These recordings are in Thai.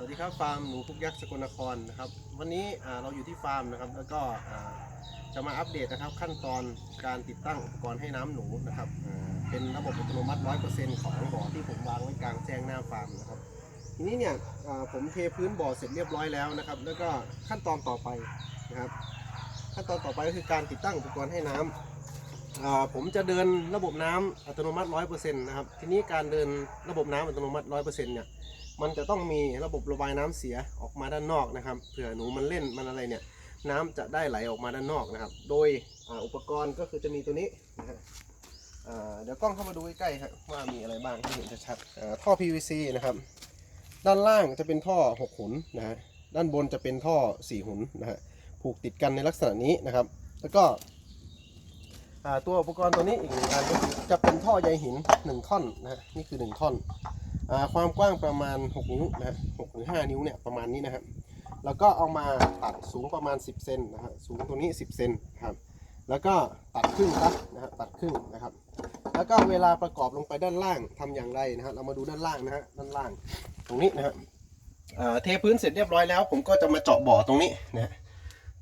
สวัสดีครับฟาร์มหนูพุกยักษ์สกลนครนะครับวันนี้เราอยู่ที่ฟาร์มนะครับ แล้วก็จะมาอัปเดตนะครับ ขั้นตอนการติดตั้งอุปกรณ์ให้น้ำหนูนะครับเป็นระบบอัตโนมัติ100%ของบ่อที่ผมวางไว้กลางแจ้งหน้าฟาร์มนะครับ ทีนี้เนี่ยผมเทพื้นบ่อเสร็จเรียบร้อยแล้วนะครับ แล้วก็ขั้นตอนต่อไปนะครับ ขั้นตอนต่อไปก็คือการติดตั้งอุปกรณ์ให้น้ำอ่าผมจะเดินระบบน้ำอัตโนมัติ100%นะครับทีนี้การเดินระบบน้ำอัตโนมัติ100%เนี่ย มันจะต้องมีระบบระบายน้ำเสียออกมาด้านนอกนะครับ เผื่อหนูมันเล่นมันอะไรเนี่ย น้ำจะได้ไหลออกมาด้านนอกนะครับ โดยอ,อุปกรณ์ก็คือจะมีตัวนี้นะฮะเดี๋ยวกล้องเข้ามาดูใกล้ๆครับว่ามีอะไรบ้างให้เห็นชัดๆอ่าท่อ PVC นะครับ ด้านล่างจะเป็นท่อ 6 หุนนะฮะด้านบนจะเป็นท่อ 4 หุนนะฮะผูกติดกันในลักษณะนี้นะครับ แล้วก็ตัวอุปกรณ์ตัวนี้อีกหนึ่งอันจะเป็นท่อใยหิน 1 ท่อนนะฮะนี่คือ 1 ท่อน ความกว้างประมาณ 6 นิ้วนะฮะ6หรือ 5 นิ้วเนี่ยประมาณนี้นะครับ แล้วก็เอามาตัดสูงประมาณ 10 เซนนะฮะสูงตรงนี้ 10 เซนครับ แล้วก็ตัดครึ่งครับนะฮะตัดครึ่งนะครับ แล้วก็เวลาประกอบลงไปด้านล่างทำอย่างไรนะฮะเรามาดูด้านล่างนะฮะด้านล่าง ตรงนี้นะฮะเทพื้นเสร็จเรียบร้อยแล้ว ผมก็จะมาเจาะบ่อตรงนี้นะฮะ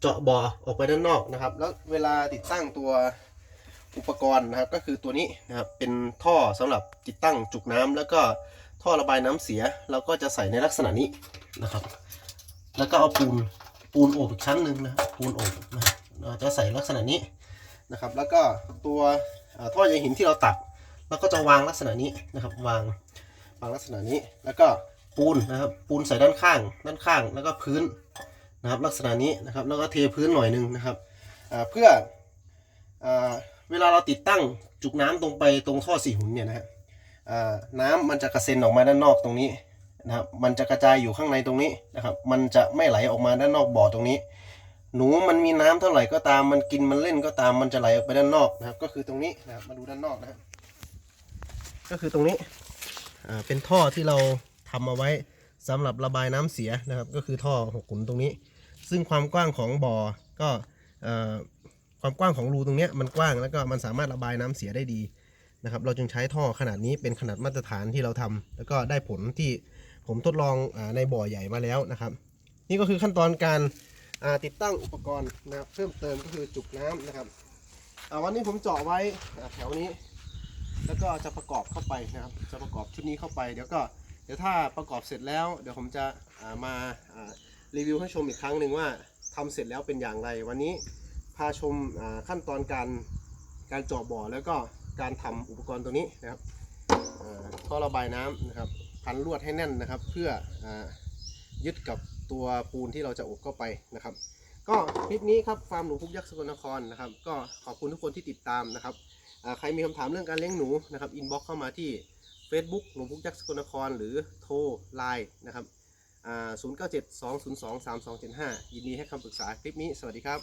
เจาะบ่อออกไปด้านนอกนะครับ แล้วเวลาติดตั้งตัวอุปกรณ์นะครับก็คือตัวนี้นะครับเป็นท่อสำหรับติดตั้งจุกน้ำแล้วก็ ท่อระบายน้ำเสียเราก็จะใส่ในลักษณะนี้นะครับ แล้วก็เอาปูนปูนโอบอีกชั้นหนึ่งนะปูนโอบนะเราจะใส่ลักษณะนี้นะครับ แล้วก็ตัวท่อท่อใยหินที่เราตัดเราก็จะวางลักษณะนี้นะครับ วางวางลักษณะนี้ แล้วก็ปูนนะครับ ปูนใส่ด้านข้าง ด้านข้างแล้วก็พื้นนะครับ ลักษณะนี้นะครับ แล้วก็เทพื้นหน่อยหนึงนะครับเพื่ออเวลาเราติดตั้งจุกน้ำตรงไปตรงท่อสี่หุ่นเนี่ยนะฮะอ่า น้ำมันจะกระเซ็นออกมาด้านนอกตรงนี้นะครับมันจะกระจายอยู่ข้างในตรงนี้นะครับ มันจะไม่ไหลออกมาด้านนอกบ่อตรงนี้ หนูมันมีน้ำเท่าไหร่ก็ตามมันกินมันเล่นก็ตามมันจะไหลออกไปด้านนอกนะครับ ก็คือตรงนี้นะครับมาดูด้านนอกนะครับก็คือตรงนี้เป็นท่อที่เราทำเอาไว้สำหรับระบายน้ำเสียนะครับ ก็คือท่อหกขุนตรงนี้ ซึ่งความกว้างของบ่อก็ความกว้างของรูตรงนี้มันกว้างแล้วก็มันสามารถระบายน้ำเสียได้ดี นะครับเราจึงใช้ท่อขนาดนี้เป็นขนาดมาตรฐานที่เราทำแล้วก็ได้ผลที่ผมทดลองอในบ่อใหญ่มาแล้วนะครับ นี่ก็คือขั้นตอนการติดตั้งอุปกรณ์นะครับเพิ่มเติมก็คือจุกน้ำนะครับวันนี้ผมเจาะไว้แถวนี้ แล้วก็จะประกอบเข้าไปนะครับ จะประกอบชุดนี้เข้าไปเดี๋ยวก็เดี๋ยวถ้าประกอบเสร็จแล้ว เดี๋ยวผมจะามารีวิวให้ชมอีกครั้งหนึ่งว่าทำเสร็จแล้วเป็นอย่างไร วันนี้พาชมาขั้นตอนการการเจาะบ่อแล้วก็ การทำอุปกรณ์ตัวนี้นะครับท่อระบายน้ำนะครับ พันลวดให้แน่นนะครับ เพื่ออยึดกับตัวปูนที่เราจะอบเข้าไปนะครับ ก็คลิปนี้ครับฟาร์มหนูพุกยักษ์สกลนครนะครับ ก็ขอบคุณทุกคนที่ติดตามนะครับใครมีคำถามเรื่องการเลี้ยงหนูนะครับอินบ็อกเข้ามาที่ Facebook หนูพุกยักษ์สกลนคร หรือโทรไลน์นะครับอ่า097 202 3275 ยินดีให้คำปรึกษาคลิปนี้ สวัสดีครับ